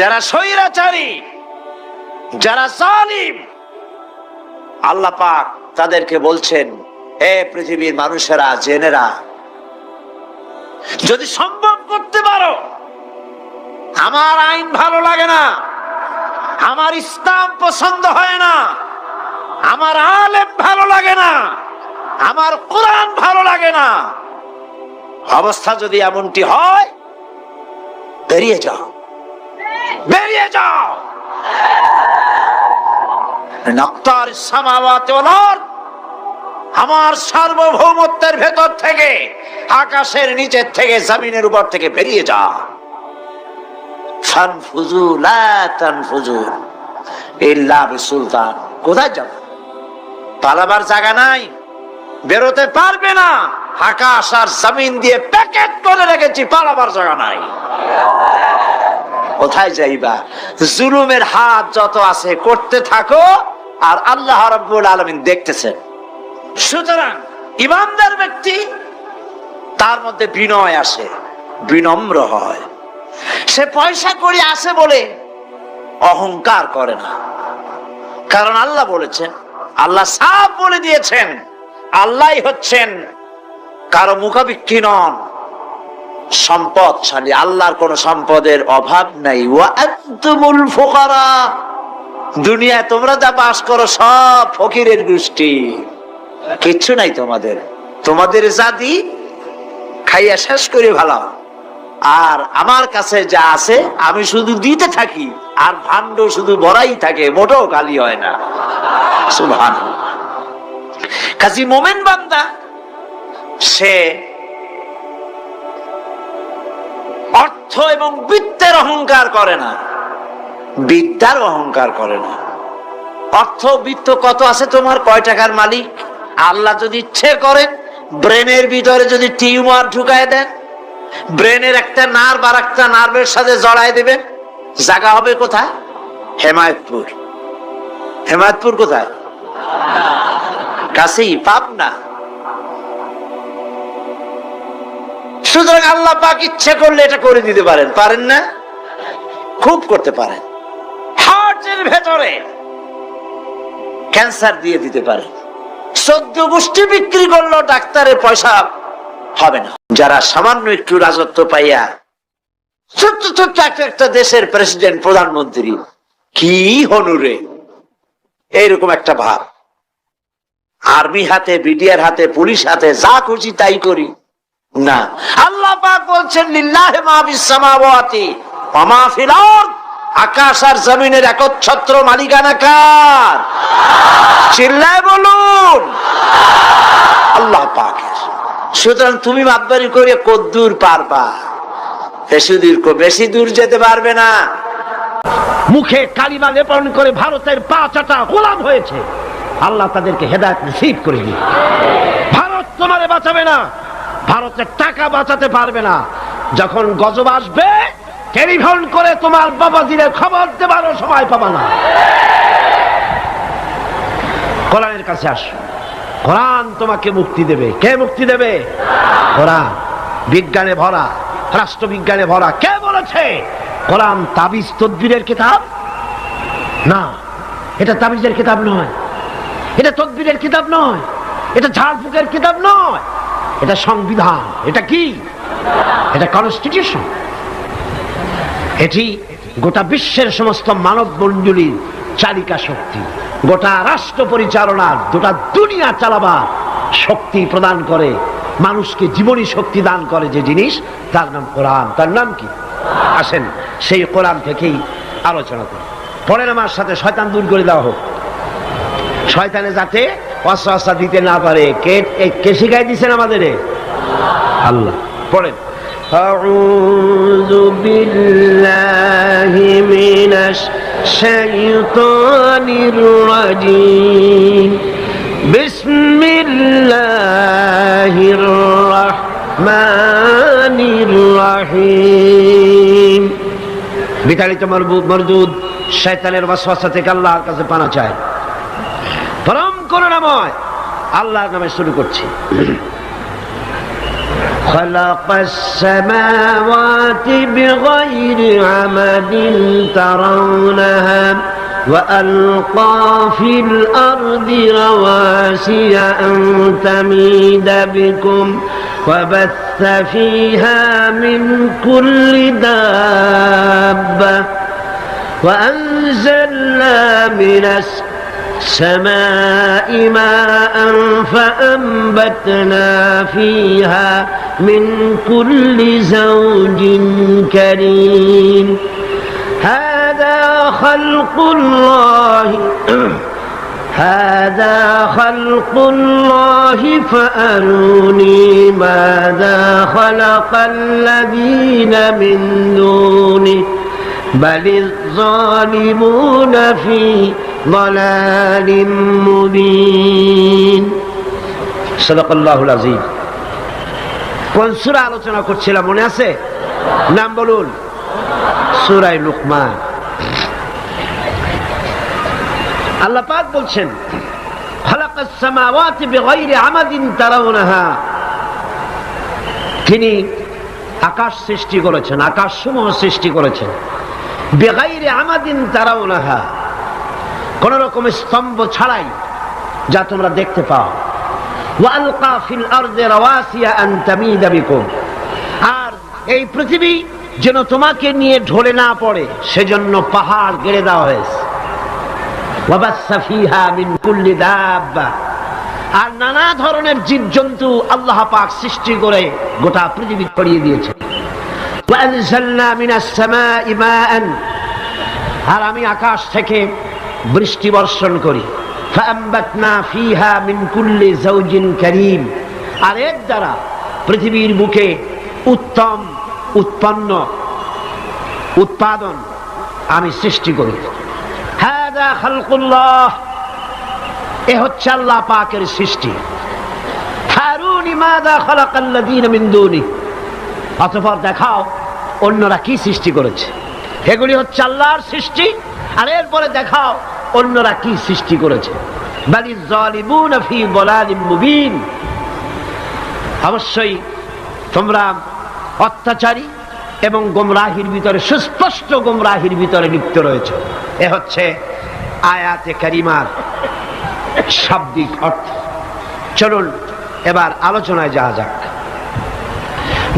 যারা স্বৈরাচারী, যারা জালিম, আল্লাহ পাক তাদেরকে বলছেন হে পৃথিবীর মানুষেরা, জেনেরা, যদি সম্ভব করতে পারো, আমার আইন ভালো লাগে না, আমার ইসলাম পছন্দ হয় না, আমার আলেম ভালো লাগে না, আমার কোরআন ভালো লাগে না, অবস্থা যদি এমনটি হয়, বেরিয়ে যাও। বেরিয়ে যাও। আমার সার্বভৌমত্বের ভেতর থেকে, আকাশের নিচের থেকে, জমিনের উপর থেকে বেরিয়ে যা। বিসুলতান। কোথায় যাবে? পালাবার জায়গা নাই, বেরোতে পারবে না। আকাশ আর জমিন দিয়ে প্যাকেট করে রেখেছি, পালাবার জায়গা নাই। কোথায় যাইবা? জুলুমের হাত যত আছে, করতে থাকো, আর আল্লাহ রাব্বুল আলমিন দেখতেছেন। সুতরাং, ইমানদার ব্যক্তি, তার মধ্যে বিনয় আসে, বিনম্র হয়। সে পয়সা করে আসে বলে অহংকার করে না। কারণ আল্লাহ বলেছেন, আল্লাহ সাফ বলে দিয়েছেন আল্লাহ হচ্ছেন কারও মুখাবিক্ষি নন। সম্পদশালী, আল্লাহর কোন সম্পদের অভাব নাই। ফুকারা। দুনিয়ায় তোমরা যা বাস করো সব ফকিরের গোষ্ঠী। কিচ্ছু নাই তোমাদের। তোমাদের জাতি খাইয়া শেষ করে ভালো আর আমার কাছে যা আছে, আমি শুধু দিতে থাকি। আর ভাণ্ড শুধু বড়াই থাকে, মোটেও খালি হয় না। সুভান কাজী মোমেন বান্দা, সে অর্থ এবং বৃত্তের অহংকার করে না। বিদ্যার অহংকার করে না। অর্থ বৃত্ত কত আছে তোমার? কয় টাকার মালিক? আল্লাহ যদি ইচ্ছে করেন, ব্রেনের ভিতরে যদি টিউমার ঢুকায় দেন, ব্রেনের একটা নার্ভ আর একটা নার্ভের সাথে জড়ায় দেবেন, জায়গা হবে কোথায়? হেমায়তপুর। হেমায়তপুর কোথায়? কাছেই, পাবনা। সুতরাং আল্লাহ পাক ইচ্ছে করলে এটা করে দিতে পারেন। পারেন না? খুব করতে পারেন। হার্টের ভেতরে ক্যান্সার দিয়ে দিতে পারে চোদ্দ গোষ্ঠী বিক্রি করল, ডাক্তারের পয়সা হবে না। যারা সামান্য একটু রাজত্ব পাইয়া ছোট্ট ছোট্ট একটা একটা দেশের প্রেসিডেন্ট প্রধানমন্ত্রী, কি হনুরে এইরকম একটা ভাব। আর্মি হাতে, বিডিআর হাতে, পুলিশ হাতে, যা খুশি তাই করি। না। আল্লাহ পাক বলছেন, লিল্লাহে মা সামাওয়াতি ওয়া ফিল আরদ। আকাশ আর জমিনের একচ্ছত্র মালিকানা কার? চিল্লায় বলুন। আল্লাহ পাকের। সুতরাং তুমি মাতবারি করে কদ্দূর পারবা? বেশি দূর বেশি দূর যেতে পারবে না। মুখে কালিমা লেপন করে ভারতের পা চাটা গোলাম হয়েছে। আল্লাহ তাদেরকে হেদায়ত নসিব করে দিন। ভারত তোমারে বাঁচাবে না। ভারতের টাকা বাঁচাতে পারবে না। যখন গজব আসবে, টেলিফোন করে তোমার বাবাজিরে খবর দেবারও সময় পাবা না। কোরআনের কাছে আস। কোরআন তোমাকে মুক্তি দেবে। কে মুক্তি দেবে? কোরআন। বিজ্ঞানে ভরা, রাষ্ট্রবিজ্ঞানে ভরা। কে বলেছে? কোরআন তাবিজ তদ্বিরের কিতাব? না, এটা তাবিজের কিতাব নয়। এটা তদ্বিরের কিতাব নয়। এটা ঝাড়ফুকের কিতাব নয়। এটা সংবিধান। এটা কি? এটা কনস্টিটিউশন এটি গোটা বিশ্বের সমস্ত মানব মণ্ডলীর চালিকা শক্তি। গোটা রাষ্ট্র পরিচালনার গোটা দুনিয়া চালাবার শক্তি প্রদান করে, মানুষকে জীবনী শক্তি দান করে যে জিনিস, তার নাম কোরআন। তার নাম কি? আসেন, সেই কোরআন থেকেই আলোচনা করি। পরের আমার সাথে শয়তান দূর করে দেওয়া হোক। শয়তানে যাতে অস্ত্র দিতে না পারে কে এ- কে শিখাই দিচ্ছেন আমাদের আল্লাহ পড়েন أعوذ بالله من الشيطان الرجيم بسم الله الرحمن الرحيم বিতাড়িত মরবুদ মরদুদ শয়তানের ওয়াসওয়াসা থেকে আল্লাহর কাছে পানা চায় পরম করুণাময় আল্লাহর নামে শুরু করছি خلق السماوات بغير عمد ترونها وألقى في الأرض رواسي أن تميد بكم وبث فيها من كل دابة وأنزلنا من السماء ماء فأنبتنا فيها من كل زوج كريم. هذا خلق الله. هذا خلق الله فأروني ماذا خلق الذين من دونه. بل الظالمون في ضلال مبين صدق الله العظيم কোন সূরা আলোচনা করছিলাম মনে আছে নাম বলুন সূরায় লুকমান আল্লাহ পাক বলছেন খালাকাস সামাওয়াতি বিগাইরি আমাদিন তারাউনাহা তিনি আকাশ সৃষ্টি করেছেন আকাশ সমূহ সৃষ্টি করেছেন বেগাইরে আমাদিন তারাও নাহা কোন রকম স্তম্ভ ছাড়াই যা তোমরা দেখতে পাও। আর এই পৃথিবী যেন তোমাকে নিয়ে ঢলে না পড়ে, সেজন্য পাহাড় গেড়ে দেওয়া হয়েছে। আর নানা ধরনের জীবজন্তু আল্লাহ পাক সৃষ্টি করে গোটা পৃথিবী ছড়িয়ে দিয়েছে। আর আমি আকাশ থেকে বৃষ্টি বর্ষণ করি। করিম। আর এর দ্বারা পৃথিবীর বুকে উত্তম, উৎপন্ন উৎপাদন আমি সৃষ্টি করি। এ হচ্ছে আল্লাহ পাকের সৃষ্টি। অথবা দেখাও অন্যরা কি সৃষ্টি করেছে। এগুলি হচ্ছে আল্লাহর সৃষ্টি। আর এরপরে দেখাও অন্যরা কি সৃষ্টি করেছে? অবশ্যই তোমরা অত্যাচারী এবং গোমরাহির ভিতরে, সুস্পষ্ট গোমরাহির ভিতরে লিপ্ত রয়েছে। এ হচ্ছে আয়াতে কারিমার শাব্দিক অর্থ। চলুন এবার আলোচনায় যাওয়া যাক।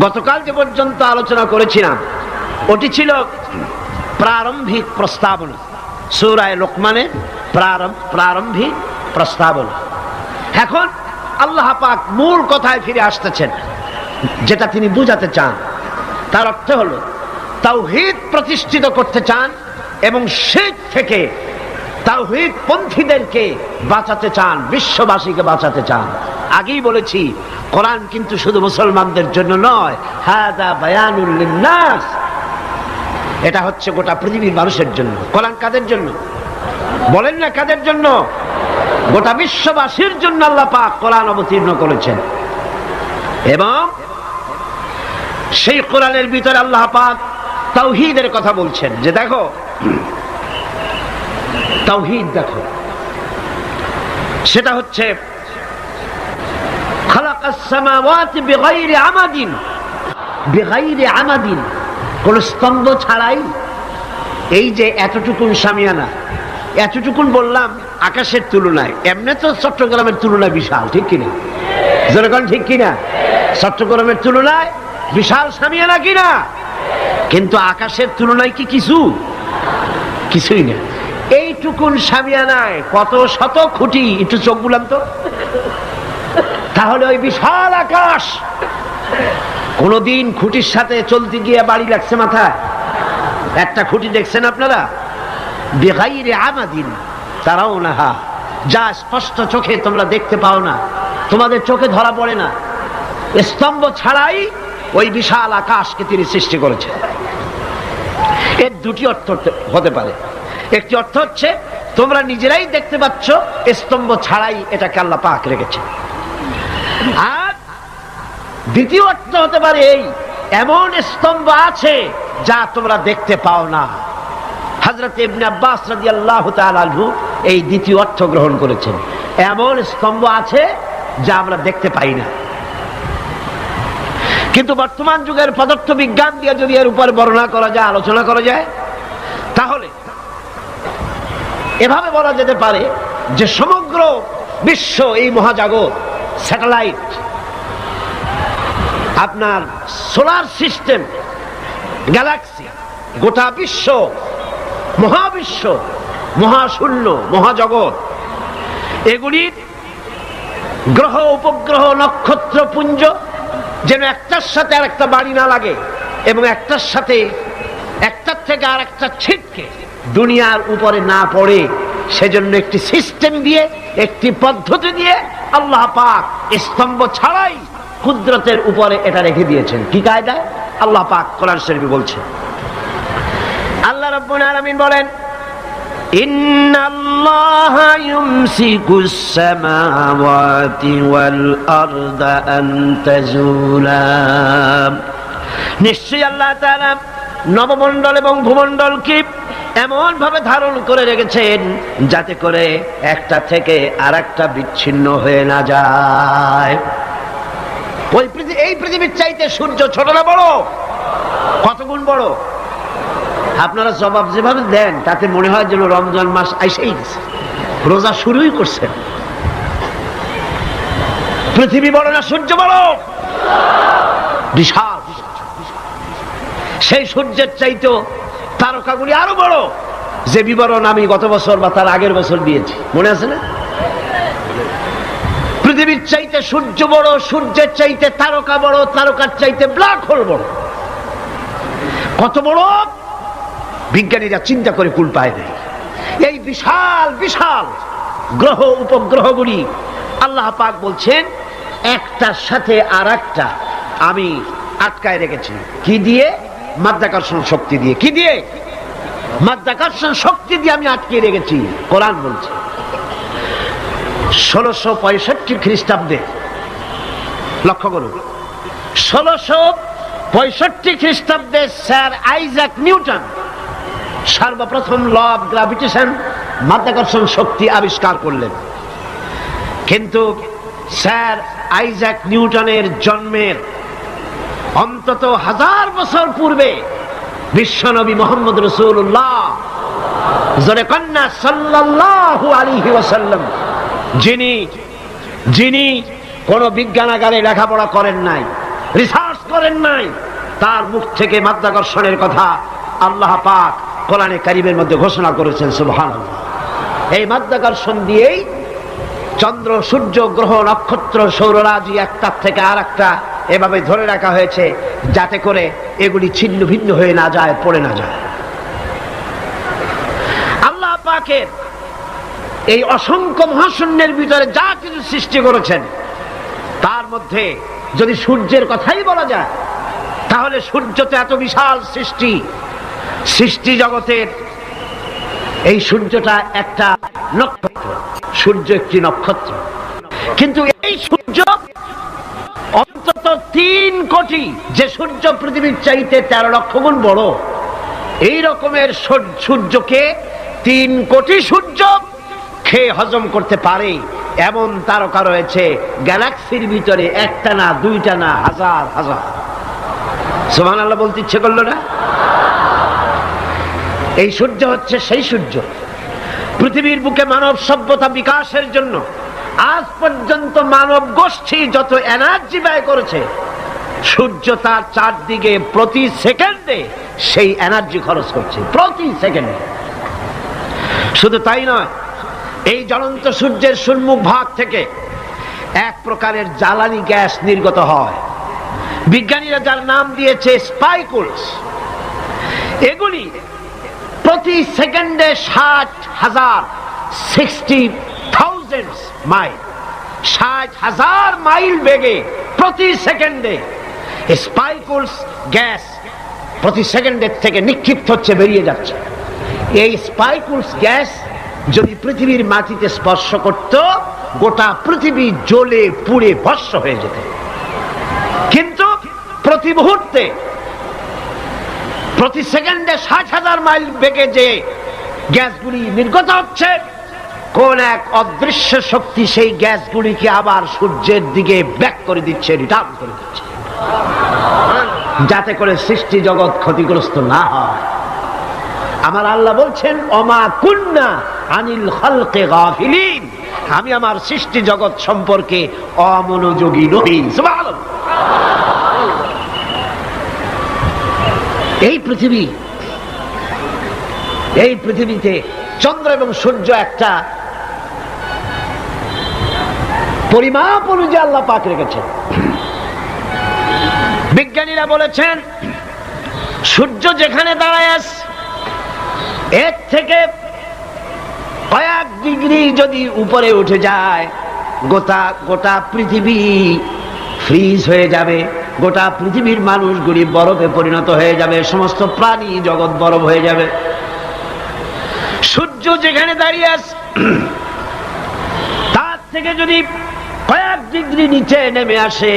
গতকাল যে পর্যন্ত আলোচনা করেছিলাম, ওটি ছিল প্রারম্ভিক প্রস্তাবনা। সুরায় লোকমানের প্রারম্ভ- প্রস্তাবনা। এখন আল্লাহ পাক মূল কথায় ফিরে আসতেছেন, যেটা তিনি বুঝাতে চান। তার অর্থ হলো, তাওহীদ প্রতিষ্ঠিত করতে চান এবং শীত থেকে তাওহীদ পন্থীদেরকে বাঁচাতে চান, বিশ্ববাসীকে বাঁচাতে চান। আগেই বলেছি, কোরআন কিন্তু শুধু মুসলমানদের জন্য নয় হাদা বায়ানুল লিন্নাস। এটা হচ্ছে গোটা পৃথিবীর মানুষের জন্য। কোরআন কাদের জন্য? বলেন না কাদের জন্য? গোটা বিশ্ববাসীর জন্য আল্লাহ পাক কোরআন অবতীর্ণ করেছেন। এবং সেই কোরআনের ভিতরে আল্লাহ পাক তাওহীদের কথা বলছেন। যে দেখো, তাওহীদ দেখো, সেটা হচ্ছে, খালাকাস সামাওয়াতি বিগাইরি আমাদিন বিগাইরি আমাদিন। কোন স্তম্ভ ছাড়াই এই যে এতটুকুন সামিয়ানা, এতটুকুন বললাম আকাশের তুলনায়। এমনি তো চট্টগ্রামের তুলনায় বিশাল, ঠিক কিনা? যেরকম ঠিক কিনা? চট্টগ্রামের তুলনায় বিশাল সামিয়ানা কিনা? কিন্তু আকাশের তুলনায় কি কিছু? কিছুই না। এইটুকুন সামিয়ানায় কত শত খুঁটি? একটু চোখ বুলাম তো। তাহলে ওই বিশাল আকাশ কোনদিন খুঁটির সাথে চলতে গিয়ে বাড়ি লাগছে মাথায়। একটা খুঁটি দেখছেন আপনারা? বেগাইরে আমাদিন, তারাও না হা। যা স্পষ্ট চোখে তোমরা দেখতে পাও না, তোমাদের চোখে ধরা পড়ে না। স্তম্ভ ছাড়াই ওই বিশাল আকাশকে তিনি সৃষ্টি করেছেন। এর দুটি অর্থ হতে- হতে পারে। একটি অর্থ হচ্ছে, তোমরা নিজেরাই দেখতে পাচ্ছ, স্তম্ভ ছাড়াই এটাকে আল্লাহ পাক রেখেছে আর দ্বিতীয় অর্থ হতে পারে এই, এমন স্তম্ভ আছে যা তোমরা দেখতে পাও না। হজরত ইবনে আব্বাস রাদিয়াল্লাহু তাআলা আনহু এই দ্বিতীয় অর্থ গ্রহণ করেছেন। এমন স্তম্ভ আছে যা আমরা দেখতে পাই না। কিন্তু বর্তমান যুগের পদার্থ বিজ্ঞান দিয়ে যদি এর উপর বর্ণনা করা যায়, আলোচনা করা যায়, তাহলে এভাবে বলা যেতে পারে যে সমগ্র বিশ্ব এই মহাজাগত স্যাটেলাইট আপনার সোলার সিস্টেম, গ্যালাক্সি, গোটা বিশ্ব, মহাবিশ্ব, মহাশূন্য, মহাজগৎ, এগুলির গ্রহ, উপগ্রহ, নক্ষত্র, পুঞ্জ, যেন একটার সাথে আর একটা বাড়ি না লাগে এবং একটার সাথে একটার থেকে আর একটা ছিটকে দুনিয়ার উপরে না পড়ে, সেজন্য একটি সিস্টেম দিয়ে, একটি পদ্ধতি দিয়ে আল্লাহ পাক স্তম্ভ ছাড়াই কুদরতের উপরে এটা রেখে দিয়েছেন কি কায়দায় আল্লাহ পাক কোরআন শরীফে বলছেন আল্লাহ রাব্বুল আলামিন বলেন إن الله يمسك السماوات والأرض أن تزولا নিশ্চয়ই আল্লাহ তাআলা নবমণ্ডল এবং ভূমণ্ডলকে এমন ভাবে ধারণ করে রেখেছেন যাতে করে একটা থেকে আর একটা বিচ্ছিন্ন হয়ে না যায় ওই এই পৃথিবীর চাইতে সূর্য ছোট না বড়? কত গুণ বড়? আপনারা জবাব যেভাবে দেন, তাতে মনে হয় যেন রমজান মাস আইসেই গেছে। রোজা শুরুই করছেন পৃথিবী বড় না সূর্য বড়? বিশাল। সেই সূর্যের চাইতেও তারকাগুলি আরও বড়। যে বিবরণ আমি গত বছর বা তার আগের বছর দিয়েছি। মনে আছে না? পৃথিবীর চাইতে সূর্য বড়, সূর্যের চাইতে তারকা বড়, তারকার চাইতে ব্ল্যাক হোল বড়। কত বড়? বিজ্ঞানীরা চিন্তা করে কুল পায় দেয় এই বিশাল বিশাল গ্রহ, উপগ্রহগুলি আল্লাহ পাক বলছেন, একটার সাথে আর একটা আমি আটকায় রেখেছি। কি দিয়ে? মাধ্যাকর্ষণ শক্তি দিয়ে। কি দিয়ে? মাধ্যাকর্ষণ শক্তি দিয়ে আমি আটকে রেখেছি। কোরআন বলছে। ষোলোশো পঁয়ষট্টি খ্রিস্টাব্দে। লক্ষ্য করুন। ষোলোশো পঁয়ষট্টি খ্রিস্টাব্দে স্যার আইজাক নিউটন সর্বপ্রথম ল অফ গ্রাভিটেশন মাধ্যাকর্ষণ শক্তি আবিষ্কার করলেন। কিন্তু স্যার আইজাক নিউটনের জন্মের অন্তত হাজার বছর পূর্বে বিশ্বনবী মোহাম্মদ রসুল্লাহ, জোরে কন্যা সাল্লাল্লাহু আলাইহি ওয়াসাল্লাম যিনি যিনি কোন বিজ্ঞানাগারে লেখাপড়া করেন নাই রিসার্চ করেন নাই, তার মুখ থেকে মাধ্যাকর্ষণের কথা আল্লাহ পাক কোরআনে কারিমের মধ্যে ঘোষণা করেছেন সুবহান এই মাধ্যাকর্ষণ দিয়েই চন্দ্র, সূর্য, গ্রহ, নক্ষত্র, সৌররাজি একটার থেকে আর একটা এভাবে ধরে রাখা হয়েছে, যাতে করে এগুলি ছিন্ন ভিন্ন হয়ে না যায়, পড়ে না যায়। আল্লাহ পাকের এই অসংখ্য মহাশূন্যের ভিতরে যা কিছু সৃষ্টি করেছেন, তার মধ্যে যদি সূর্যের কথাই বলা যায়, তাহলে সূর্য তো এত বিশাল সৃষ্টি। সৃষ্টি জগতের এই সূর্যটা একটা নক্ষত্র, সূর্য একটি নক্ষত্র। কিন্তু এই সূর্য অন্তত তিন কোটি, যে সূর্য পৃথিবীর চাইতে তেরো লক্ষ গুণ বড়, এই রকমের সূর- সূর্যকে তিন কোটি সূর্য খেয়ে হজম করতে পারে এমন তারকা রয়েছে গ্যালাক্সির ভিতরে একটা না, দুইটা না, হাজার হাজার। সোহান আল্লাহ বলতে ইচ্ছে করল না? এই সূর্য হচ্ছে সেই সূর্য। পৃথিবীর বুকে মানব সভ্যতা বিকাশের জন্য আজ পর্যন্ত মানব গোষ্ঠী যত এনার্জি ব্যয় করেছে, সূর্য তার চারদিকে প্রতি সেকেন্ডে সেই এনার্জি খরচ করছে, প্রতি সেকেন্ডে। শুধু তাই নয় এই জ্বলন্ত সূর্যের সম্মুখ ভাগ থেকে এক প্রকারের জ্বালানি গ্যাস নির্গত হয়। বিজ্ঞানীরা যার নাম দিয়েছে স্পাইকুলস, এগুলি প্রতি সেকেন্ডে ষাট হাজার সিক্সটি থাউজেন্ড মাইল, ষাট হাজার মাইল বেগে প্রতি সেকেন্ডে স্পাইকুলস গ্যাস প্রতি সেকেন্ডের থেকে নিক্ষিপ্ত হচ্ছে, বেরিয়ে যাচ্ছে। এই স্পাইকুলস গ্যাস যদি পৃথিবীর মাটিতে স্পর্শ করত, গোটা পৃথিবী জ্বলে পুড়ে ভস্ম হয়ে যেত। কিন্তু প্রতি মুহূর্তে, প্রতি সেকেন্ডে ষাট হাজার মাইল বেগে যে গ্যাসগুলি নির্গত হচ্ছে, কোন এক অদৃশ্য শক্তি সেই গ্যাসগুলিকে আবার সূর্যের দিকে ব্যাক করে দিচ্ছে রিটার্ন করে দিচ্ছে। যাতে করে সৃষ্টি জগৎ ক্ষতিগ্রস্ত না হয়। আমার আল্লাহ বলছেন অমা কুন্না আনিল খালকে গাফিলিন। আমি আমার সৃষ্টি জগৎ সম্পর্কে অমনোযোগী নই। এই পৃথিবী, এই পৃথিবীতে চন্দ্র এবং সূর্য একটা পরিমাপ অনুযায়ী আল্লাহ পাক রেখেছেন। বিজ্ঞানীরা বলেছেন, সূর্য যেখানে দাঁড়ায় এর থেকে ডিগ্রি যদি উপরে উঠে যায়, গোটা গোটা পৃথিবী ফ্রিজ হয়ে যাবে, গোটা পৃথিবীর মানুষগুলি বরফে পরিণত হয়ে যাবে, সমস্ত প্রাণী জগৎ বরফ হয়ে যাবে। সূর্য যেখানে দাঁড়িয়ে আছে, তার থেকে যদি কয়েক ডিগ্রি নিচে নেমে আসে,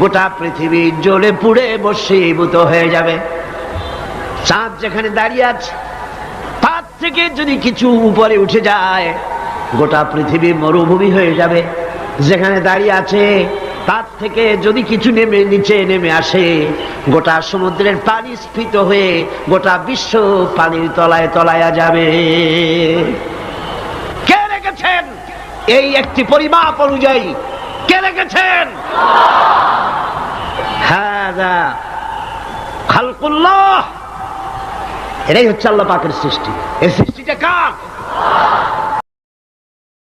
গোটা পৃথিবী জ্বলে পুড়ে বসীভূত হয়ে যাবে। চাঁদ যেখানে দাঁড়িয়ে আছে থেকে যদি কিছু উপরে উঠে যায়, গোটা পৃথিবী মরুভূমি হয়ে যাবে। যেখানে দাঁড়িয়ে আছে, তার থেকে যদি কিছু নেমে, নিচে নেমে আসে, গোটা সমুদ্রের পানি স্ফীত হয়ে, গোটা বিশ্ব পানির তলায় তলায়া যাবে। কে রেখেছেন? এই একটি পরিমাপ অনুযায়ী, কে রেখেছেন? হ্যাঁ খালকুল্লাহ। এটাই হচ্ছে আল্লাহ পাকের সৃষ্টি। এই সৃষ্টিটা কার?